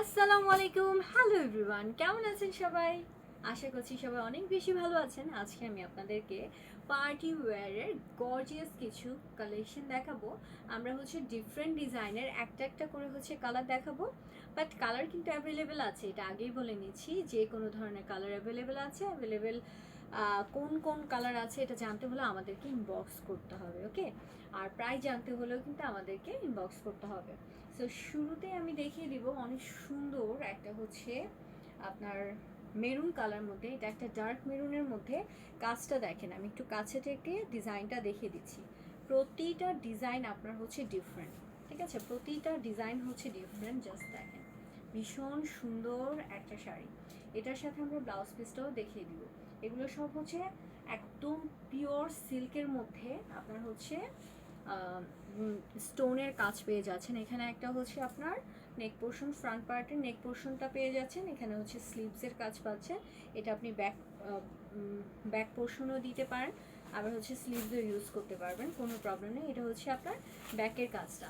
আসসালামু আলাইকুম। Hello everyone কেমন আছেন সবাই? আশা করছি সবাই অনেক বেশি ভালো আছেন। আজকে আমি আপনাদেরকে পার্টি ওয়্যারের গর্জিয়াস কিছু কালেকশন দেখাবো। আমরা হচ্ছে ডিফারেন্ট ডিজাইনের একটা একটা করে হচ্ছে কালার দেখাবো। বাট কালার কিন্তু অ্যাভেলেবেল আছে, এটা আগেই বলে নিচ্ছি। যে কোনো ধরনের কালার অ্যাভেলেবেল আছে অ্যাভেলেবেল কোন কোন কালার আছে এটা জানতে হলে আমাদেরকে ইনবক্স করতে হবে ওকে আর প্রায় জানতে হলেও কিন্তু আমাদেরকে ইনবক্স করতে হবে। সো শুরুতে আমি দেখিয়ে দিব অনেক সুন্দর একটা হচ্ছে আপনার মেরুন কালার মধ্যে, এটা একটা ডার্ক মেরুনের মধ্যে কাজটা দেখেন, আমি একটু কাছে থেকে ডিজাইনটা দেখিয়ে দিচ্ছি। প্রতিটা ডিজাইন আপনার হচ্ছে ডিফারেন্ট ঠিক আছে? প্রতিটা ডিজাইন হচ্ছে ডিফারেন্ট জাস্ট দেখেন। ভীষণ সুন্দর একটা শাড়ি। এটার সাথে আমরা ব্লাউজ পিসটাও দেখিয়ে দিব। এগুলো সব হচ্ছে একদম পিওর সিল্কের মধ্যে আপনার হচ্ছে স্টোনের কাজ পেয়ে যাচ্ছেন। এখানে একটা হচ্ছে আপনার নেক পোর্শন ফ্রন্ট পার্টের নেক পোর্শনটা পেয়ে যাচ্ছেন। এখানে হচ্ছে স্লিভসের কাজ পাচ্ছেন। এটা আপনি ব্যাক ব্যাক পোর্শনও দিতে পারেন। আবার হচ্ছে স্লিভসও ইউজ করতে পারবেন। কোনো প্রবলেম নেই। এটা হচ্ছে আপনার ব্যাকের কাজটা।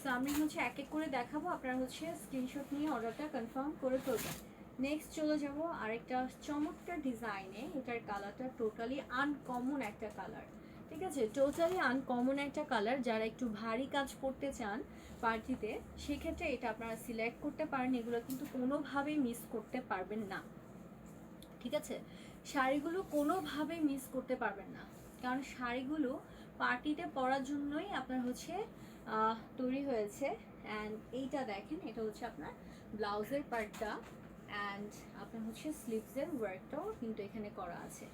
সো আমি হচ্ছে এক এক করে দেখাবো। আপনারা হচ্ছে স্ক্রিনশট নিয়ে অর্ডারটা কনফার্ম করে ফেলবেন। নেক্সট চলে যাব আরেকটা চমৎকার ডিজাইনে এটার কালারটা টোটালি আনকমন একটা কালার ঠিক আছে? টোটালি আনকমন একটা কালার যারা একটু ভারী কাজ করতে চান পার্টিতে সেক্ষেত্রে এটা আপনারা সিলেক্ট করতে পারেন। এগুলো কিন্তু কোনোভাবেই মিস করতে পারবেন না। ঠিক আছে? শাড়িগুলো কোনোভাবেই মিস করতে পারবেন না। কারণ শাড়িগুলো পার্টিতে পরার জন্যই আপনার হচ্ছে তৈরি হয়েছে। অ্যান্ড এইটা দেখেন, এটা হচ্ছে আপনার ব্লাউজের পার্টটা অ্যান্ড আপনার হচ্ছে স্লিভসের ওয়ার্কটাও কিন্তু এখানে করা আছে।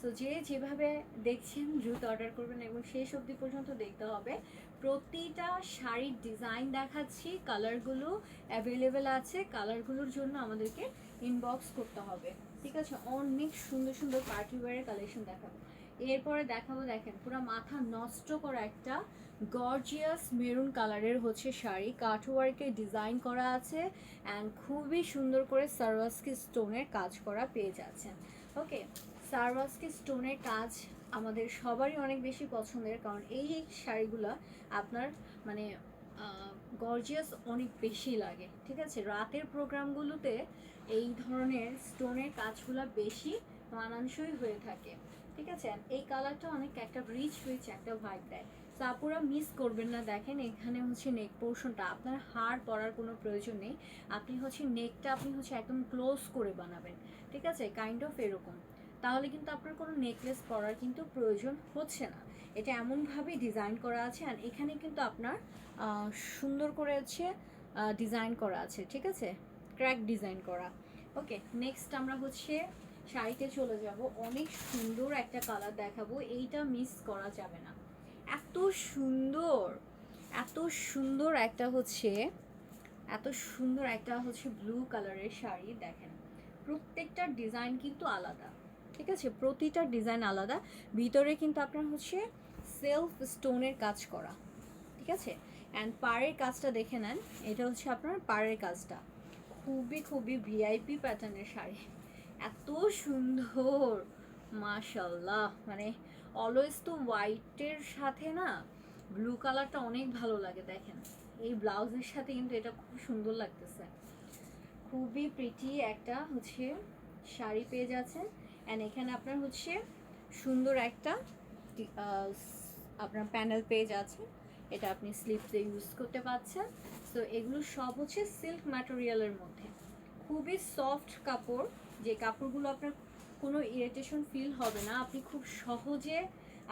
সো যে যেভাবে দেখছেন, দ্রুত অর্ডার করবেন এবং শেষ অবধি পর্যন্ত দেখতে হবে। প্রতিটা শাড়ির ডিজাইন দেখাচ্ছি কালারগুলো অ্যাভেলেবেল আছে। কালারগুলোর জন্য আমাদেরকে ইনবক্স করতে হবে। ঠিক আছে? অনেক সুন্দর সুন্দর পার্টিওয়ারের কালেকশন দেখাবো। এরপরে দেখাবো, দেখেন, পুরো মাথা নষ্ট করা একটা গর্জিয়াস মেরুন কালারের হচ্ছে শাড়ি। কাঠওয়ার্কে ডিজাইন করা আছে অ্যান্ড খুবই সুন্দর করে সারওয়াস্কি স্টোনের কাজ করা পেয়ে যাচ্ছেন। ওকে সারওয়াস্কি স্টোনের কাজ আমাদের সবারই অনেক বেশি পছন্দের কারণ এই শাড়িগুলো আপনার মানে গর্জিয়াস অনেক বেশি লাগে, ঠিক আছে? রাতের প্রোগ্রামগুলোতে এই ধরনের স্টোনের কাজগুলো বেশি মানানসই হয়ে থাকে। ঠিক আছে? এই কালারটা অনেক একটা রিচ রিচ একটা ভাইব দেয়। তো আপুরা মিস করবেন না, দেখেন এখানে হচ্ছে নেক পোর্শনটা আপনার হার পরার কোনো প্রয়োজন নেই। আপনি হচ্ছে নেকটা আপনি হচ্ছে একদম ক্লোজ করে বানাবেন। ঠিক আছে? কাইন্ড অফ এরকম। তাহলে কিন্তু আপনার কোনো নেকলেস পরার কিন্তু প্রয়োজন হচ্ছে না। এটা এমনভাবেই ডিজাইন করা আছে আর এখানে কিন্তু আপনার সুন্দর করে হচ্ছে ডিজাইন করা আছে। ঠিক আছে? ক্র্যাক ডিজাইন করা। ওকে নেক্সট আমরা হচ্ছে শাড়িতে চলে যাব, অনেক সুন্দর একটা কালার দেখাবো, এইটা মিস করা যাবে না। এত সুন্দর এত সুন্দর একটা হচ্ছে, এত সুন্দর একটা হচ্ছে ব্লু কালারের শাড়ি, দেখেন। প্রত্যেকটা ডিজাইন কিন্তু আলাদা, ঠিক আছে? প্রতিটা ডিজাইন আলাদা, ভিতরে কিন্তু আপনার হচ্ছে সেলফ স্টোনের কাজ করা, ঠিক আছে? অ্যান্ড পাড়ের কাজটা দেখে নেন, এটা হচ্ছে আপনার পাড়ের কাজটা। খুবই খুবই ভিআইপি প্যাটার্নের শাড়ি। এত সুন্দর মাশাল্লাহ মানে অলওয়েজ তো হোয়াইটের সাথে না ব্লু কালারটা অনেক ভালো লাগে, দেখেন। এই ব্লাউজের সাথে কিন্তু এটা খুব সুন্দর লাগতেছে। খুবই প্রিটি একটা হচ্ছে শাড়ি পেয়ে যাচ্ছেন। অ্যান্ড এখানে আপনার হচ্ছে সুন্দর একটা আপনার প্যানেল পেয়ে যাচ্ছে এটা আপনি স্লিপসে ইউজ করতে পারছেন তো এগুলো সব হচ্ছে সিল্ক ম্যাটেরিয়ালের মধ্যে। খুবই সফট কাপড়। যে কাপড়গুলো আপনার কোনো ইরিটেশন ফিল হবে না, আপনি খুব সহজে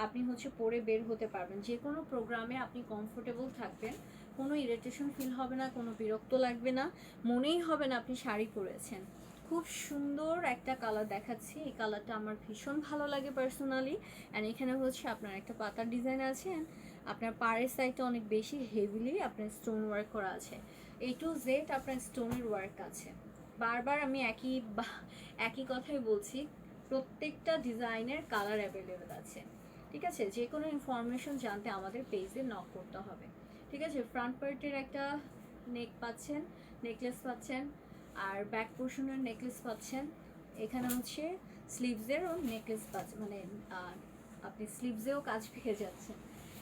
আপনি হচ্ছে পরে বের হতে পারবেন। যে কোনো প্রোগ্রামে আপনি কমফোর্টেবল থাকবেন, কোনো ইরিটেশন ফিল হবে না, কোনো বিরক্ত লাগবে না, মনেই হবে না আপনি শাড়ি পরেছেন। খুব সুন্দর একটা কালার দেখাচ্ছি, এই কালারটা আমার ভীষণ ভালো লাগে পার্সোনালি অ্যান্ড এখানে হচ্ছে আপনার একটা পাতার ডিজাইন আছে আপনার পাড়ের সাইডটা অনেক বেশি হেভিলি আপনার স্টোন ওয়ার্ক করা আছে। এ টু জেড আপনার স্টোনের ওয়ার্ক আছে। বারবার আমি একই একই কথাই বলছি, প্রত্যেকটা ডিজাইনের কালার অ্যাভেলেবেল আছে। ঠিক আছে? যে কোনো ইনফরমেশন জানতে আমাদের পেজে নক করতে হবে। ঠিক আছে? ফ্রন্ট পার্টের একটা নেক পাচ্ছেন নেকলেস পাচ্ছেন, আর ব্যাক পোর্শনের নেকলেস পাচ্ছেন। এখানে হচ্ছে স্লিভসেরও নেকলেস পাচ্ছেন মানে আপনি স্লিভসেও কাজ পেয়ে যাচ্ছেন।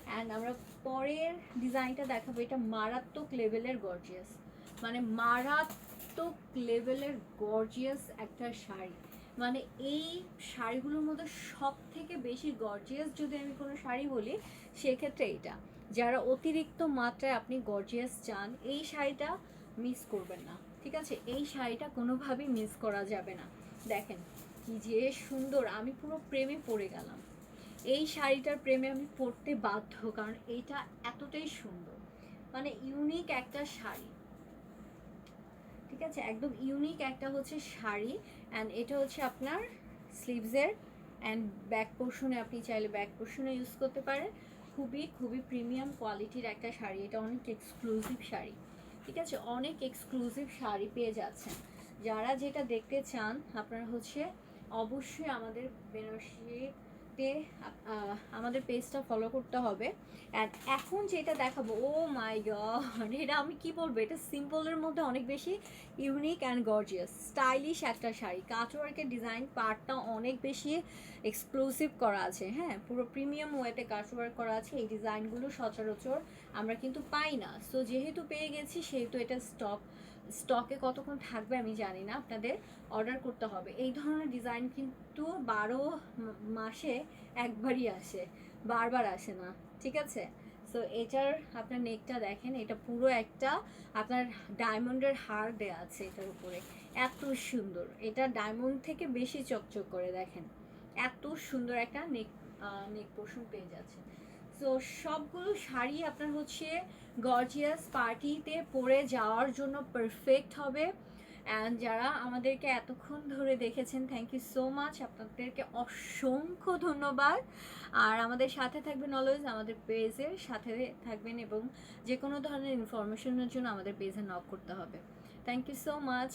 অ্যান্ড আমরা পরের ডিজাইনটা দেখাবো, এটা মারাত্মক লেভেলের গর্জিয়াস মানে মারাত্মক মারাত্মক লেভেলের গর্জিয়াস একটা শাড়ি। মানে এই শাড়িগুলোর মধ্যে সব থেকে বেশি গর্জিয়াস যদি আমি কোনো শাড়ি বলি, সেক্ষেত্রে এইটা। যারা অতিরিক্ত মাত্রায় আপনি গর্জিয়াস চান, এই শাড়িটা মিস করবেন না। ঠিক আছে? এই শাড়িটা কোনোভাবেই মিস করা যাবে না। দেখেন, কি যে সুন্দর। আমি পুরো প্রেমে পড়ে গেলাম। এই শাড়িটার প্রেমে আমি পড়তে বাধ্য, কারণ এইটা এতটাই সুন্দর। মানে ইউনিক একটা শাড়ি। ঠিক আছে? একদম ইউনিক একটা হচ্ছে শাড়ি অ্যান্ড এটা হচ্ছে আপনার স্লিভসের অ্যান্ড ব্যাক পোর্শনে আপনি চাইলে ব্যাক পোর্শনে ইউজ করতে পারেন। খুবই খুবই প্রিমিয়াম কোয়ালিটির একটা শাড়ি। এটা অনেক এক্সক্লুসিভ শাড়ি। ঠিক আছে? অনেক এক্সক্লুসিভ শাড়ি পেয়ে যাচ্ছেন। যারা যেটা দেখতে চান, আপনারা হচ্ছে অবশ্যই আমাদের বেনারসিতে আহ, আমাদের পেজটা ফলো করতে হবে। অ্যান্ড এখন যেটা দেখাবো ও মাই গড এটা আমি কি বলব? এটা সিম্পলের মধ্যে অনেক বেশি ইউনিক অ্যান্ড গর্জিয়াস স্টাইলিশ একটা শাড়ি। কাটওয়ার্কের ডিজাইন পার্টটা অনেক বেশি এক্সক্লুসিভ করা আছে হ্যাঁ? পুরো প্রিমিয়াম ওয়েতে কাটওয়ার্ক করা আছে এই ডিজাইনগুলো সচরাচর আমরা কিন্তু পাই না। সো যেহেতু পেয়ে গেছি সেহেতু এটা স্টক স্টকে কতক্ষণ থাকবে আমি জানি না, আপনাদের অর্ডার করতে হবে। এই ধরনের ডিজাইন কিন্তু বারো মাসে একবারই আসে, বারবার আসে না, ঠিক আছে? সো এটার আপনার নেকটা দেখেন, এটা পুরো একটা আপনার ডায়মন্ডের হার দেওয়া আছে এটার উপরে। এত সুন্দর, এটা ডায়মন্ড থেকে বেশি চকচক করে দেখেন। এত সুন্দর একটা নেক নেক পোর্শন পেয়ে যাচ্ছে। সো সবগুলো শাড়ি আপনার হচ্ছে গর্জিয়াস পার্টিতে পরে যাওয়ার জন্য পারফেক্ট হবে। অ্যান্ড যারা আমাদেরকে এতক্ষণ ধরে দেখেছেন থ্যাংক ইউ সো মাচ আপনাদেরকে অসংখ্য ধন্যবাদ। আর আমাদের সাথে থাকবেন অলওয়েজ আমাদের পেজের সাথে থাকবেন এবং যে কোনো ধরনের ইনফরমেশনের জন্য আমাদের পেজে নক করতে হবে। Thank you so much